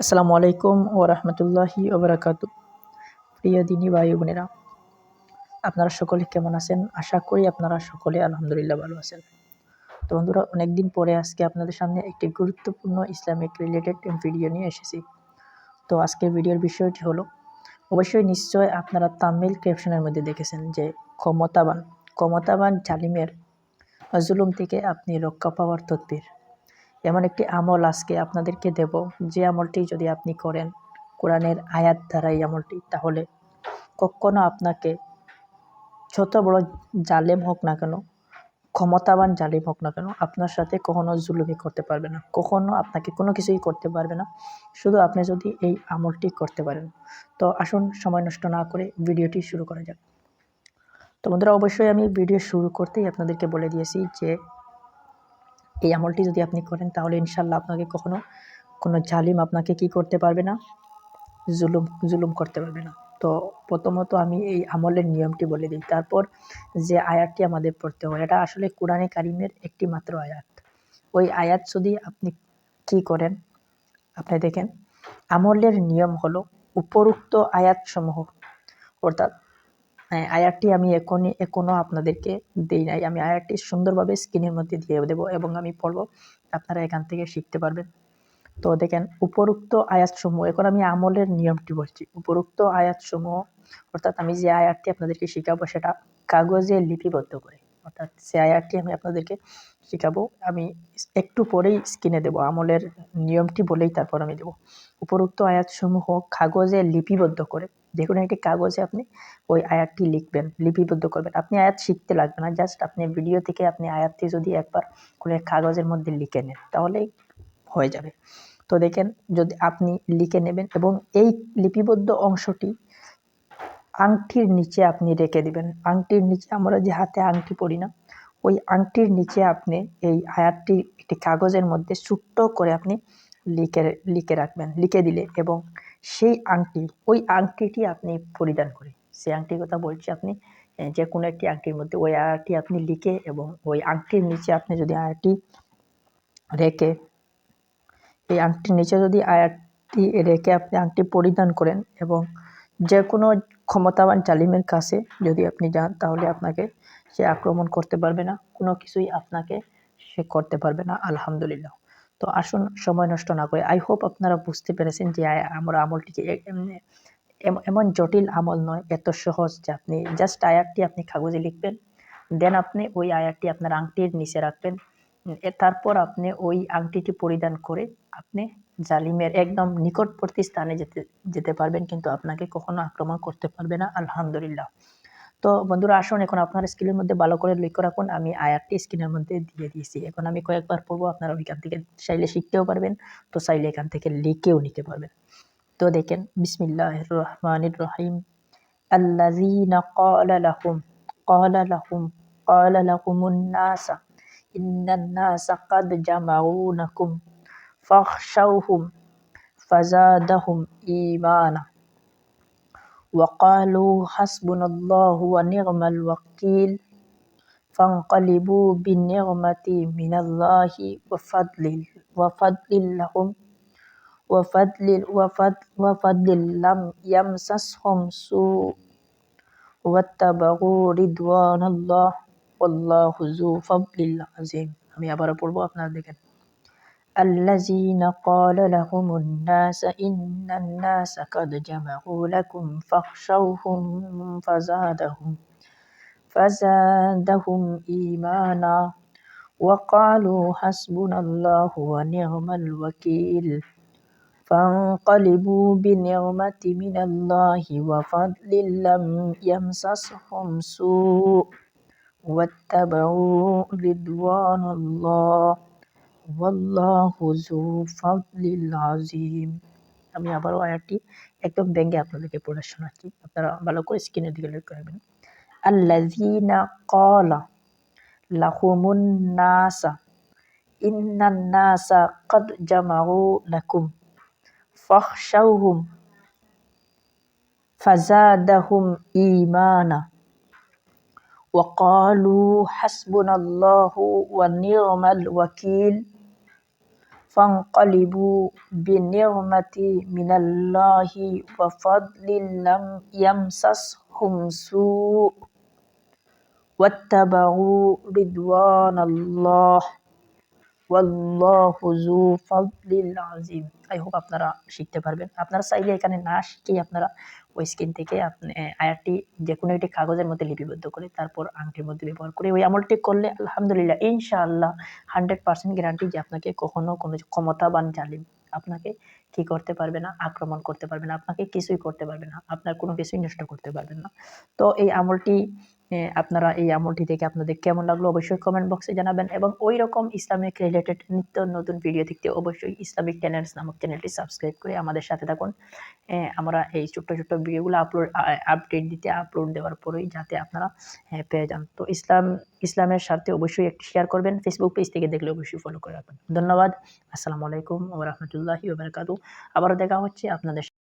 আসসালামু আলাইকুম ও রহমতুল্লাহি ওবরাকাত প্রিয় দিনী ভাই বোনেরা, আপনারা সকলে কেমন আছেন? আশা করি আপনারা সকলে আলহামদুলিল্লাহ ভালো আছেন। তো বন্ধুরা, অনেকদিন পরে আজকে আপনাদের সামনে একটি গুরুত্বপূর্ণ ইসলামিক রিলেটেড ভিডিও নিয়ে এসেছি। তো আজকের ভিডিওর বিষয়টি হলো, অবশ্যই নিশ্চয় আপনারা তামিল ক্যাপশনের মধ্যে দেখেছেন যে ক্ষমতাবান। ক্ষমতাবান জালিমের জুলুম থেকে আপনি রক্ষা পাওয়ার তদ্বির। এমন একটি আমল আজকে আপনাদেরকে দেব। যে আমলটি যদি আপনি করেন, কোরআনের আয়াত দ্বারা এই আমলটি, তাহলে কখনো আপনাকে যত বড় জালেম হোক না কেন, ক্ষমতাবান জালেম হোক না কেন, আপনার সাথে কখনো জুলুমি করতে পারবে না। কখনো আপনাকে কোনো কিছুই করতে পারবে না। শুধু আপনি যদি এই আমলটি করতে পারেন। তো আসুন, সময় নষ্ট না করে ভিডিওটি শুরু করা যাক। তো বন্ধুরা, অবশ্যই আমি ভিডিও শুরু করতেই আপনাদেরকে বলে দিয়েছি যে এই আমলটি যদি আপনি করেন, তাহলে ইনশাল্লাহ আপনাকে কখনো কোনো জালিম আপনাকে কি করতে পারবে না? জুলুম জুলুম করতে পারবে না। তো প্রথমত আমি এই আমলের নিয়মটি বলে দিই। তারপর যে আয়াতটি আমাদের পড়তে হয়, এটা আসলে কোরআনে কারিমের একটি মাত্র আয়াত। ওই আয়াত যদি আপনি কি করেন, আপনি দেখেন, আমলের নিয়ম হলো উপরুক্ত আয়াতসমূহ, অর্থাৎ আয়ারটি আমি এখনই, এখনও আপনাদেরকে দিই নাই। আমি আয়ারটি সুন্দরভাবে স্ক্রিনের মধ্যে দিয়ে দেবো এবং আমি পড়ব। আপনারা এখান থেকে শিখতে পারবেন। তো দেখেন, উপরুক্ত আয়াতসমূহ, এখন আমি আমলের নিয়মটি বলছি। উপরুক্ত আয়াতসমূহ, অর্থাৎ আমি যে আয়াতটি আপনাদেরকে শেখাবো, সেটা কাগজে লিপিবদ্ধ করে। অর্থাৎ সে আয়াতটি আমি আপনাদেরকে শেখাবো। আমি একটু পরেই স্ক্রিনে দেবো। আমলের নিয়মটি বলেই তারপর আমি দেবো। উপরুক্ত আয়াতসমূহ কাগজে লিপিবদ্ধ করে। যে কোনো একটি কাগজে আপনি ওই আয়াতটি লিখবেন, লিপিবদ্ধ করবেন। আপনি আয়াত শিখতে লাগবে না জাস্ট আপনি ভিডিও থেকে আপনি আয়াতটি যদি একবার কোনো কাগজের মধ্যে লিখে নেন তাহলেই হয়ে যাবে। তো দেখেন, যদি আপনি লিখে নেবেন এবং এই লিপিবদ্ধ অংশটি আংটির নিচে আপনি রেখে দিবেন। আংটির নিচে আমরা যে হাতে আংটি পড়ি না, ওই আংটির নিচে আপনি এই আয়াতটি একটি কাগজের মধ্যে ছোট্ট করে আপনি লিখে লিখে রাখবেন, লিখে দিলে এবং সেই আংটি, ওই আংটিটি আপনি পরিধান করে। সেই আংটির কথা বলছি আপনি যে কোনো একটি আংটির মধ্যে ওই আয়ারটি আপনি লিখে এবং ওই আংটির নিচে আপনি যদি আয়ারটি রেখে, এই আংটির নিচে যদি আয়ারটি রেখে আপনি আংটি পরিধান করেন এবং যে কোনো ক্ষমতাবান জালিমের কাছে যদি আপনি যান, তাহলে আপনাকে সে আক্রমণ করতে পারবে না। কোনো কিছুই আপনাকে সে করতে পারবে না। আলহামদুলিল্লাহ। তো আসুন, সময় নষ্ট না করে। আই হোপ আপনারা বুঝতে পেরেছেন যে আমরা আমলটিকে এমন জটিল আমল নয়, এত সহজ যে আপনি জাস্ট আয়ারটি আপনি কাগজে লিখবেন দেন আপনি ওই আয়ারটি আপনার আংটির নিচে রাখবেন। তারপর আপনি ওই আংটিটি পরিধান করে আপনি জালিমের একদম নিকটবর্তী স্থানে যেতে যেতে পারবেন, কিন্তু আপনাকে কখনো আক্রমণ করতে পারবে না। আলহামদুলিল্লাহ। তো বন্ধুরা, আসুন এখন আপনার স্ক্রিনের মধ্যে ভালো করে লক্ষ্য রাখুন। আমি আয়ারটি স্ক্রিনের মধ্যে দিয়ে দিয়েছি। এখন আমি কয়েকবার পড়ব, আপনারা ওইখান থেকে চাইলে শিখতেও পারবেন, তো চাইলে এখান থেকে লিখেও নিতে পারবেন। তো দেখেন বিসমিল্লাহ রহমানির রহিম আল্লাহ ফাজাদাহুম ঈমানা وقالوا حسبنا الله ونعم الوكيل فانقلبوا بنعمة من الله وفضل وفضل لهم وفضل وفضل وفضل لم يمسسهم سوء واتبعوا رضوان الله والله ذو فضل العظيم আমি আবারও পড়বো আপনারা দেখেন الذين قال لهم الناس إن الناس قد جمعوا لكم فاخشوهم فزادهم فزادهم إيمانا وقالوا حسبنا الله ونعم الوكيل فانقلبوا بنعمة من الله وفضل لم يمسسهم سوء واتبعوا رضوان الله والله ذو فضل العظيم আমি আবারও আয়াতটি একদম ব্যঙ্গে আপনাদেরকে পড়ে শোনাচ্ছি আপনারা ভালো করে স্ক্রিনের দিকে লক্ষ্য রাখবেন আল্লাযীনা ক্বালা লাহুমুন নাসা ইন্নান নাসা قد جمعوا لكم فاخشوهم فزادهم إيمانا وقالوا حسبنا الله ونعم الوكيل فانقلبوا بنعمة من الله وفضل لم يمسسهم سوء واتبعوا رضوان الله. আপনারা শিখতে পারবেন। আপনারা চাইলে এখানে না শিখেই আপনারা ওই স্ক্রিন থেকে যে কোনো একটি কাগজের মধ্যে লিপিবদ্ধ করে তারপর আংটির মধ্যে ব্যবহার করে ওই আমলটি করলে আলহামদুলিল্লাহ ইনশাআল্লাহ হান্ড্রেড পার্সেন্ট গ্যারান্টি যে আপনাকে কখনো কোনো ক্ষমতাবান জালিম আপনাকে কি করতে পারবে না, আক্রমণ করতে পারবে না, আপনাকে কিছুই করতে পারবে না, আপনার কোনো কিছুই নষ্ট করতে পারবেন না। তো এই আমলটি আপনারা এই আমলটি থেকে আপনাদের কেমন লাগল অবশ্যই কমেন্ট বক্সে জানাবেন এবং ওই রকম ইসলামিক রিলেটেড নিত্য নতুন ভিডিও দেখতে অবশ্যই ইসলামিক চ্যানেলস নামক চ্যানেলটি সাবস্ক্রাইব করে আমাদের সাথে থাকুন। আমরা এই ছোট্ট ছোট্ট ভিডিওগুলো আপলোড আপডেট দিতে আপলোড দেওয়ার পরেই যাতে আপনারা পেয়ে যান। তো ইসলাম, ইসলামের স্বার্থে অবশ্যই একটি শেয়ার করবেন ফেসবুক পেজ থেকে দেখলে অবশ্যই ফলো করে রাখবেন। ধন্যবাদ। আসসালামু আলাইকুম ওরহমতুল্লাহি ওবরাকাতু আবারও দেখা হচ্ছে আপনাদের